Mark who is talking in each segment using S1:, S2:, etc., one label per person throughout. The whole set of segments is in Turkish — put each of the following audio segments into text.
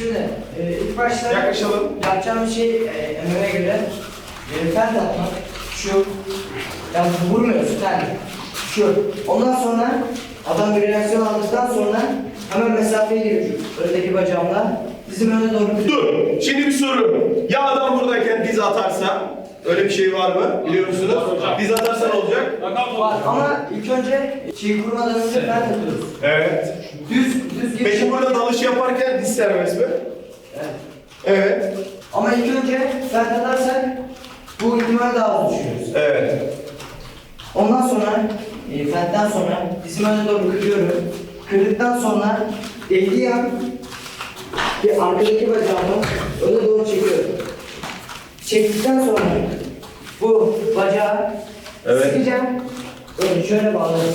S1: Şimdi e, ilk başta
S2: Yaklaşalım.
S1: yapacağım şey e, emeğe göre e, fen atmak. Şu. Yani vurmuyorsun sen. Şu. Ondan sonra adam bir reaksiyon aldıktan sonra hemen mesafeye giriyor. Öndeki bacağımla bizim öne doğru
S2: Dur. Şimdi bir soru. Ya adam buradayken diz atarsa öyle bir şey var mı? Biliyor musunuz? Diz atarsa ne olacak?
S1: var. Ama ilk önce çiğ kurmadan önce fen atıyoruz.
S2: Evet.
S1: Düz, düz giriş.
S2: Peki burada dalış yaparken diz serbest mi?
S1: Evet.
S2: Evet.
S1: Ama ilk önce fen atarsak bu ihtimal daha az düşüyoruz.
S2: Evet.
S1: Ondan sonra, e, fentten sonra dizim öne doğru kırıyorum. Kırdıktan sonra değdiği an bir arkadaki bacağımı öne doğru çekiyorum. Çektikten sonra bu bacağı
S2: Evet.
S1: sıkacağım. Böyle şöyle bağlarım.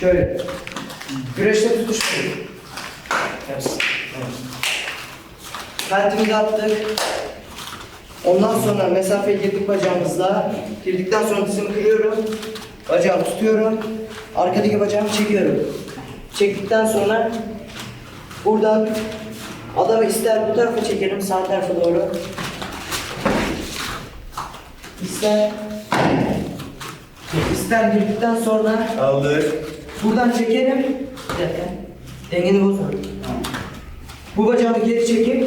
S1: Şöyle. Güreşte tutuşturuyorum. Evet. attık. Ondan sonra mesafeye girdik bacağımızla. Girdikten sonra dizimi kırıyorum. Bacağımı tutuyorum. Arkadaki bacağımı çekiyorum. Çektikten sonra buradan adamı ister bu tarafa çekerim sağ tarafa doğru. İster ister girdikten sonra
S2: Aldık.
S1: buradan çekerim. Bir dakika. Dengeni bozma. Bu bacağımı geri çekip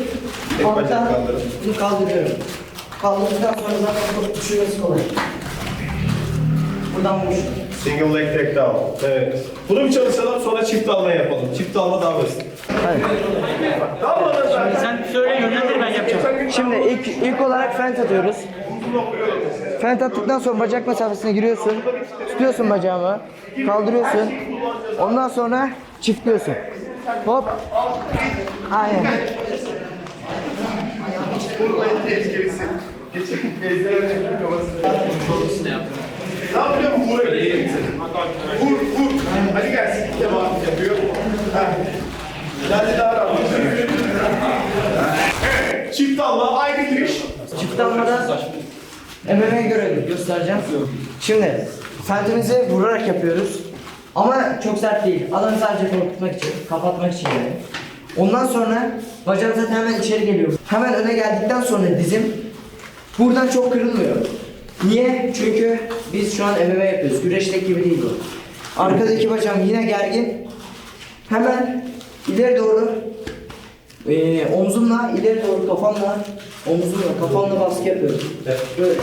S2: Tek bacak
S1: alttan
S2: kaldırın.
S1: bunu kaldırıyorum. Kaldırdıktan sonra zaten çok düşürmesi kolay. Buradan vuruş.
S2: Single leg take down. Evet. Bunu bir çalışalım sonra çift alma yapalım. Çift alma daha basit. Tamam mı?
S3: Sen söyle yönlendir ben yapacağım.
S1: Şimdi ilk ilk olarak fent atıyoruz. Fent attıktan sonra bacak mesafesine giriyorsun. Tutuyorsun bacağımı. Kaldırıyorsun. Ondan sonra çiftliyorsun. Hop. Aynen.
S2: Ne yapıyor mu? Vur. Vur, vur. Hadi gelsin. Devam yapıyor. Hadi daha rahat. Evet. Çift alma, aynı giriş.
S1: Çift almadan MMA'ye göre göstereceğim. Şimdi fentimizi vurarak yapıyoruz. Ama çok sert değil. Adamı sadece korkutmak için, kapatmak için yani. Ondan sonra bacağım zaten hemen içeri geliyor. Hemen öne geldikten sonra dizim buradan çok kırılmıyor. Niye? Çünkü biz şu an MMA yapıyoruz. Güreşteki gibi değil bu. Arkadaki bacağım yine gergin. Hemen ileri doğru ee, omzumla ileri doğru kafamla omzumla kafamla baskı yapıyorum. Böyle.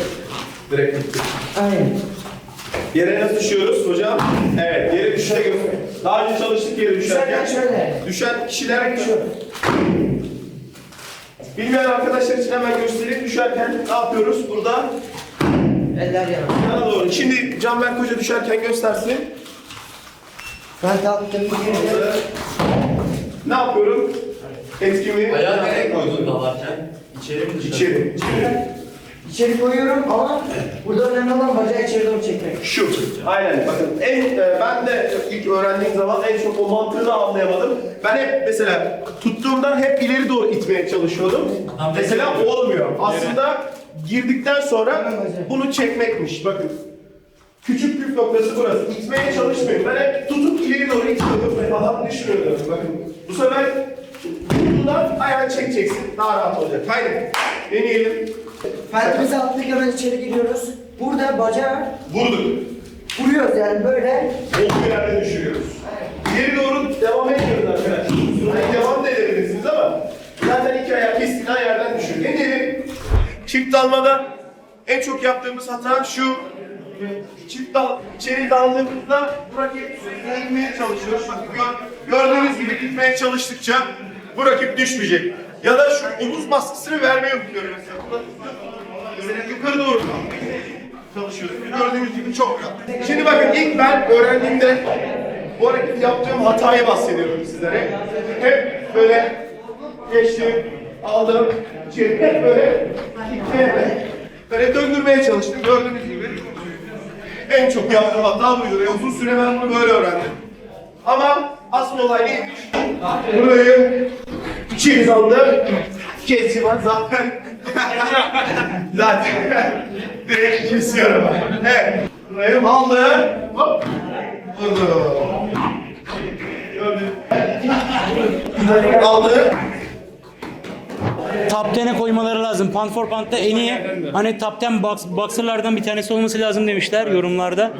S2: Direkt gitti.
S1: Aynen.
S2: Yere nasıl düşüyoruz hocam? Evet, yere düşüşe göre. Daha önce çalıştık yere düşerken.
S1: Düşerken şöyle.
S2: Düşen kişiler. Bilmeyen arkadaşlar için hemen göstereyim. Düşerken ne yapıyoruz? Burada
S1: Eller yana.
S2: yana doğru. Şimdi Canberk Hoca düşerken göstersin.
S1: Ben kalktım.
S2: Burada Ne yapıyorum? Etkimi
S4: Ayağı nereye koydun dalarken? İçeri mi dışarı?
S2: içeri. içeri.
S1: İçeri koyuyorum ama burada önemli olan bacağı içeri doğru çekmek.
S2: Şu. Aynen. Bakın en e, ben de ilk öğrendiğim zaman en çok o mantığını anlayamadım. Ben hep mesela tuttuğumdan hep ileri doğru itmeye çalışıyordum.
S4: Tamam,
S2: Mesela
S4: peki.
S2: olmuyor. Aslında girdikten sonra bunu çekmekmiş. Bakın. Küçük püf noktası burası. İtmeye çalışmayın. Ben hep tutup ileri doğru itiyordum ve adam düşmüyordu. Bakın. Bu sefer tuttuğundan ayağını çekeceksin. Daha rahat olacak. Haydi. Deneyelim.
S1: Fentimizi attık hemen içeri giriyoruz. Burada bacağı
S2: Vurduk.
S1: vuruyoruz yani böyle.
S2: olduğu yerde düşürüyoruz. İleri doğru devam ediyoruz arkadaşlar. Yani devam da edebilirsiniz ama zaten iki ayak kestiğinden yerden düşür. Ne diyelim? Çift dalmada en çok yaptığımız hata şu. Çift dal, içeri daldığımızda bu sürekli inmeye çalışıyor. Bakın gör- gördüğünüz gibi gitmeye çalıştıkça bu rakip düşmeyecek. Ya da şu omuz baskısını vermeyi unutuyorum mesela. Yukarı doğru çalışıyoruz. Gördüğünüz gibi çok rahat. Şimdi bakın ilk ben öğrendiğimde bu hareketi yaptığım hatayı bahsediyorum sizlere. Hep böyle geçtim, aldım, hep böyle itmeye böyle döndürmeye çalıştım. Gördüğünüz gibi en çok yaptığım hata buydu. Ve uzun süre ben bunu böyle öğrendim. Ama asıl olay neymiş? Burayı içeri aldım. Kestim zaten. zaten direkt kesiyorum. Evet. Burayı aldım. Hop. Gördün. Aldı.
S3: top 10'e koymaları lazım. Pound for Pound'da en iyi hani top 10 box, boxerlardan bir tanesi olması lazım demişler yorumlarda.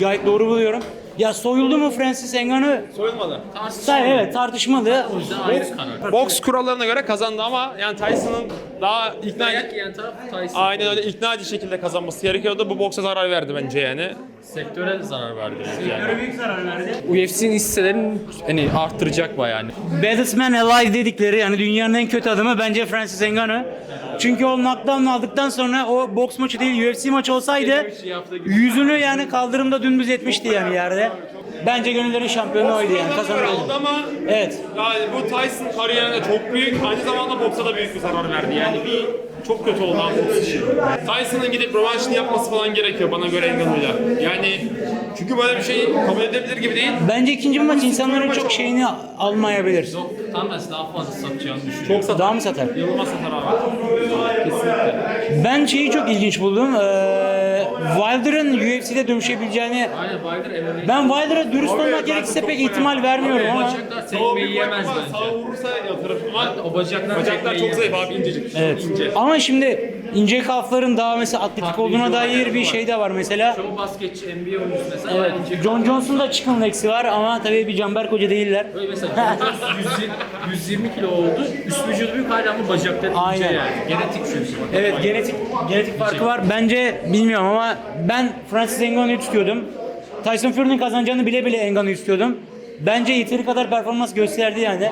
S3: Gayet doğru buluyorum. Ya soyuldu mu Francis Ngannou?
S5: Soyulmadı.
S3: Ta- Evet tartışmalı.
S5: Boks kurallarına göre kazandı ama yani Tyson'ın daha ikna
S6: Dayak yiyen taraf Tyson.
S5: Aynen öyle ikna edici şekilde kazanması gerekiyordu. Bu boksa zarar verdi bence yani.
S6: Sektöre zarar verdi. Yani.
S3: büyük zarar verdi.
S6: UFC'nin hisselerini hani arttıracak bayağı yani.
S3: Baddest Man Alive dedikleri yani dünyanın en kötü adamı bence Francis Ngannou. Çünkü o knockdown aldıktan sonra o boks maçı değil UFC maçı olsaydı yüzünü yani kaldırımda dümdüz etmişti yani yerde. Bence gönüllerin şampiyonu oydu yani kazanıyordu.
S5: ama
S3: Evet.
S5: yani bu Tyson kariyerinde çok büyük, aynı zamanda boksa da büyük bir zarar verdi. Yani bir çok kötü oldu abi boks için. Tyson'ın gidip rövanşını yapması falan gerekiyor bana göre Ngannou'yla. Yani çünkü böyle bir şey kabul edilebilir gibi değil.
S3: Bence ikinci maç insanların çok şeyini almayabilir.
S6: Tam tersi daha fazla satacağını düşünüyorum.
S5: Çok satar.
S3: Daha mı satar?
S5: Yılmaz satar abi.
S3: Ben şeyi çok ilginç buldum. Ee, Wilder'ın UFC'de dövüşebileceğini
S6: Aynen Wilder MMA.
S3: ben Wilder'a dürüst
S5: Abi,
S3: olmak
S5: ben
S3: gerekirse
S5: çok
S3: pek ihtimal vermiyorum ama
S6: Bacaklar
S5: bir
S6: yemez bence.
S5: Sağ vurursa yatırır ama
S6: O bacaklar,
S5: bacaklar çok zayıf abi incecik.
S3: Evet.
S5: İnce.
S3: Ama şimdi ince kalfların daha mesela atletik olduğuna dair bir şey de var mesela.
S6: Çoğu basketçi NBA oyuncusu mesela.
S3: Evet.
S6: ince-
S3: John Johnson'da chicken legs'i var ama tabii bir Canberk Hoca değiller.
S6: Böyle mesela John Jones 120, 120 kilo oldu. Üst vücudu büyük hala ama bacakları ince
S3: Aynen.
S6: yani. Genetik çünkü.
S3: Evet genetik genetik farkı var. Bence bilmiyorum ama ben Francis Ngannou'yu tutuyordum. Tyson Fury'nin kazanacağını bile bile Ngannou'yu istiyordum. Bence yeteri kadar performans gösterdi yani.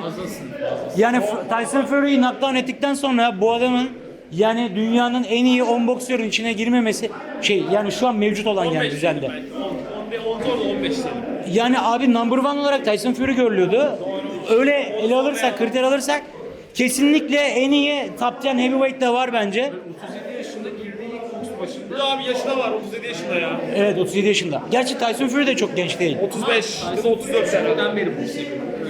S3: Yani F- Tyson Fury'yi knockdown ettikten sonra bu adamın yani dünyanın en iyi 10 boksörün içine girmemesi şey yani şu an mevcut olan yani
S5: 15
S3: düzende.
S5: belki. 10, 10, 10 zor da 15 diyelim.
S3: Yani abi number one olarak Tyson Fury görülüyordu. Öyle ele alırsak, kriter alırsak kesinlikle en iyi top 10 heavyweight de var bence.
S6: 37 yaşında girdiği ilk boks başında
S5: Bu abi yaşında var 37 yaşında ya.
S3: Evet 37 yaşında. Gerçi Tyson Fury de çok genç değil.
S5: 35 ya da 34 sene.
S6: Neden beri boks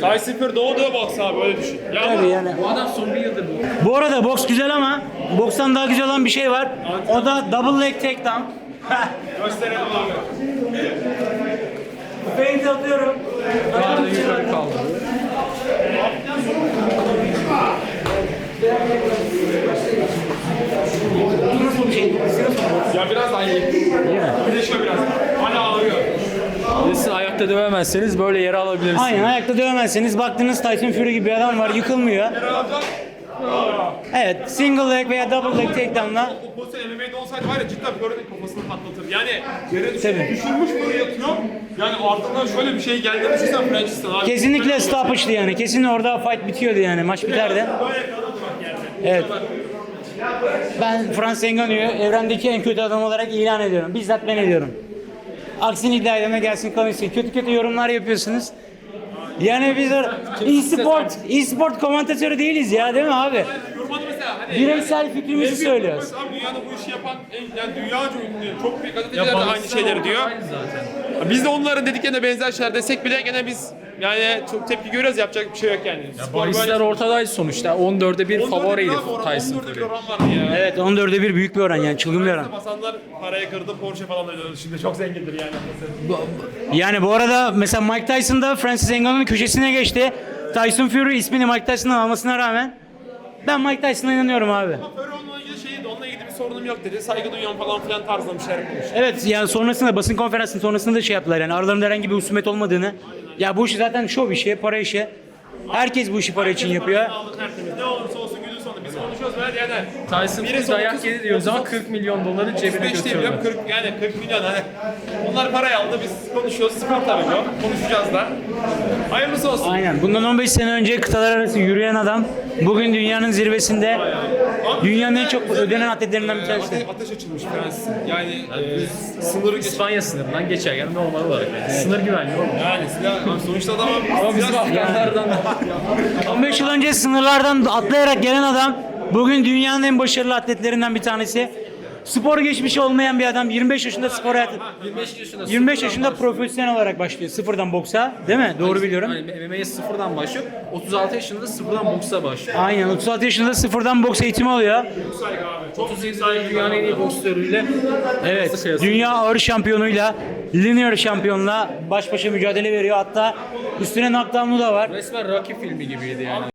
S5: Tyson Fury doğduğu boks abi öyle düşün. Ya
S3: Tabii yani.
S6: Bu adam son bir yıldır bu.
S3: Bu arada boks güzel ama bokstan daha güzel olan bir şey var. O da double leg takedown.
S5: gösterelim abi.
S3: Feint atıyorum.
S6: Yukarı kaldı.
S3: Şey?
S5: Ya biraz daha iyi. Bir de şöyle biraz.
S6: Ayakta dövemezseniz böyle yere alabilirsiniz.
S3: Aynen ayakta dövemezseniz baktınız Tyson Fury gibi bir adam var yıkılmıyor. Evet single leg veya double leg takedown'la
S5: O pozisyon MMA'de olsaydı var ya cidden Fury'nin kafasını patlatır. Yani yere düşürmüş,
S3: Tabii.
S5: düşürmüş böyle yatıyor. Yani ardından şöyle bir şey geldiğini düşünsen Francis'ten abi.
S3: kesinlikle stoppage'dı yani. Kesin orada fight bitiyordu yani. Maç biterdi.
S5: Böyle kalırdı bak yerde.
S3: Evet. Ben Francis Ngannou'yu evrendeki en kötü adam olarak ilan ediyorum. Bizzat ben ediyorum. Aksini iddia edene gelsin konuşsun. Kötü kötü yorumlar yapıyorsunuz. Yani biz or- e-sport, e-sport komentatörü değiliz ya değil mi abi?
S5: Mesela hani
S3: Bireysel fikrimizi
S5: en büyük
S3: söylüyoruz.
S5: Abi dünyada bu işi yapan en, yani dünyaca ünlü çok büyük gazeteciler de aynı şeyleri diyor. Biz de onların dediklerine benzer şeyler desek bile gene biz yani çok tepki görüyoruz yapacak bir şey yok yani. Spor
S6: Bahisler ortadaydı sonuçta. 14'e 1 favoriydi Tyson
S5: 14'e bir
S6: Fury.
S5: oran vardı ya.
S3: Evet 14'e 1 büyük bir oran yani çılgın bir oran.
S5: Hasanlar parayı kırdı Porsche falan ödüyordu şimdi çok zengindir yani.
S3: Yani bu arada mesela Mike Tyson da Francis Ngannou'nun köşesine geçti. Tyson Fury ismini Mike Tyson'dan almasına rağmen ben Mike Tyson'a inanıyorum abi.
S5: Ama Fury onunla ilgili şeydi onunla ilgili bir sorunum yok dedi. Saygı duyuyorum falan filan tarzında bir şeyler konuştu.
S3: Evet yani sonrasında basın konferansının sonrasında da şey yaptılar yani aralarında herhangi bir husumet olmadığını. Ya bu işi zaten şov işi, para işi. Herkes bu işi para için yapıyor.
S5: Ne olursa konuşuyoruz böyle yani.
S6: Tyson Fury dayak
S5: 30
S6: yedi diyoruz ama
S5: 30
S6: 40 milyon doları cebine
S5: 35 değil biliyorum
S6: götürdü.
S5: 40 yani 40 milyon hani. Onlar parayı aldı biz konuşuyoruz. Spor tabii bu. Konuşacağız da. Hayırlısı olsun.
S3: Aynen. Bundan 15 sene önce kıtalar arası yürüyen adam bugün dünyanın zirvesinde dünyanın en çok ödenen atletlerinden bir tanesi.
S5: Ate- ateş açılmış Fransız. Yani e, sınırı geç.
S6: İspanya sınırından geçerken normal olarak. Yani. Sınır güvenliği olmuş.
S5: Yani silah, abi sonuçta adam
S6: Ama bizim Afganlardan
S3: 15 yıl önce sınırlardan atlayarak gelen adam bugün dünyanın en başarılı atletlerinden bir tanesi. Spor geçmişi olmayan bir adam 25 yaşında spor hayatı
S6: 25 yaşında
S3: 25
S6: sıfırdan
S3: yaşında profesyonel olarak başlıyor. Sıfırdan boksa değil mi? Doğru biliyorum.
S6: Hani MMA'ye sıfırdan başlıyor. 36 yaşında sıfırdan boksa başlıyor.
S3: Aynen 36 yaşında sıfırdan boks eğitimi alıyor.
S6: 37 tane dünyanın en iyi boksörüyle
S3: Evet. Dünya ağır şampiyonuyla linear şampiyonla baş başa mücadele veriyor. Hatta üstüne knockdown'u da var.
S6: Resmen Rocky filmi gibiydi yani.